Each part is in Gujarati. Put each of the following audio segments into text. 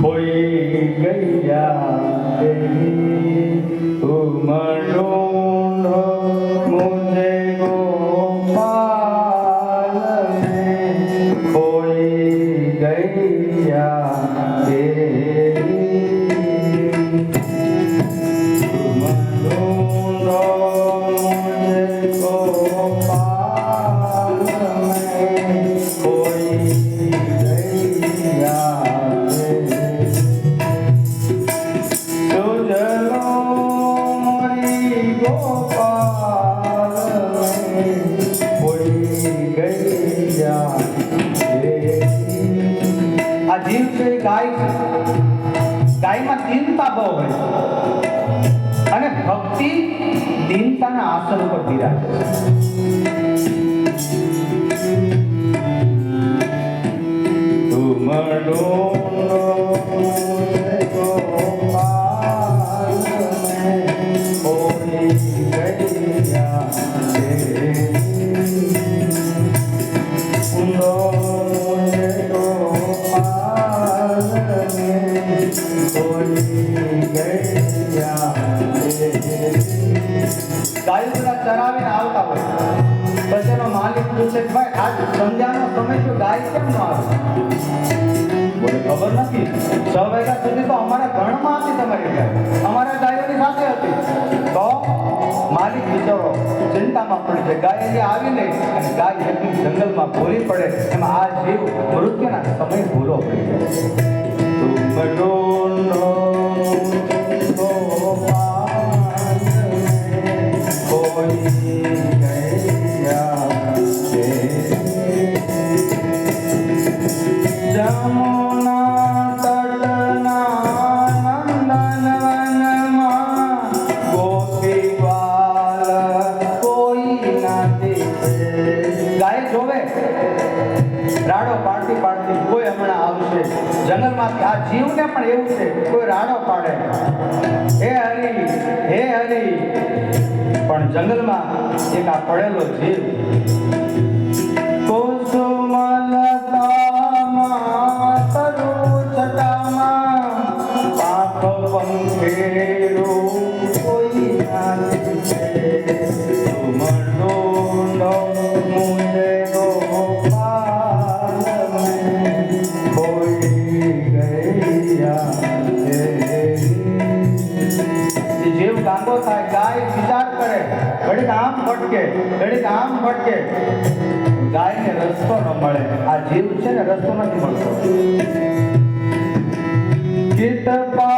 ખોઈ ગયા ઉમળો આ જીવ ગાય ગાયમાં ચિંતા બહુ હોય અને ભક્તિ દિનતાના આસન ઉપર બિરાજે છે. ગાયો બધા ચરાવીને આવતા હોય. પછી એનો માલિક પૂછે કે ભાઈ, આજ સંધ્યાનો સમય તો ગાય કેમ ન આવે? બોલે, ખબર નથી. છ વાગ્યા સુધી તો અમારા ગણમાં હતી તમારી ગાય. અમારા ગાયોની સાથે હતી. તો માલિક બિચારો ચિંતામાં પડી જાય. ગાય જે આવી નહીં અને ગાય એટલી જંગલમાં ભૂલી પડે. એમાં આ જીવ મૃત્યુના સમય ભૂલો પડી જાય રાડો પાડતી પાડતી કોઈ હમણાં આવશે. જંગલમાંથી આ જીવને પણ એવું છે, કોઈ રાડો પાડે. હે હરી હે હરી. પણ જંગલમાં એક આ પડેલો જીવ. પંખેરો ઘડીક આમ ભટકે ઘડીક આમ ભટકે. ગાયને રસ્તો ન મળે. આ જીવ છે ને રસ્તો નથી મળતો. ચિત પાવો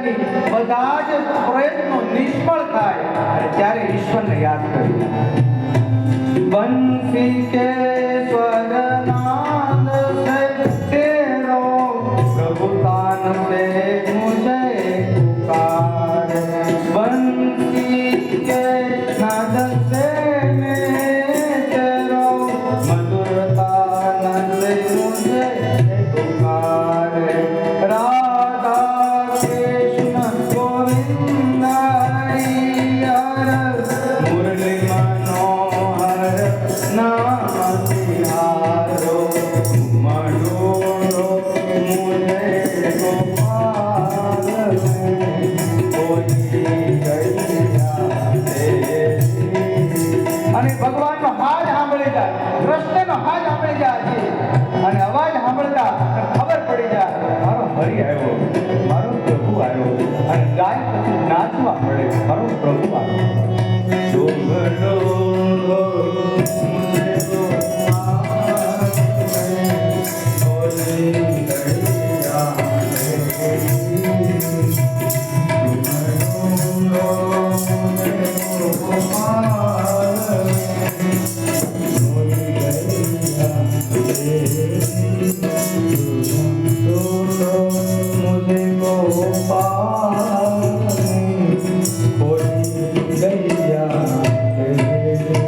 દુનિયાની બધા જ પ્રયત્નો નિષ્ફળ થાય ત્યારે ઈશ્વરને યાદ કરી બંસી કે સ્વરનાદ સે તેરો પ્રભુ તાન કે નાદ સે મેં તેરો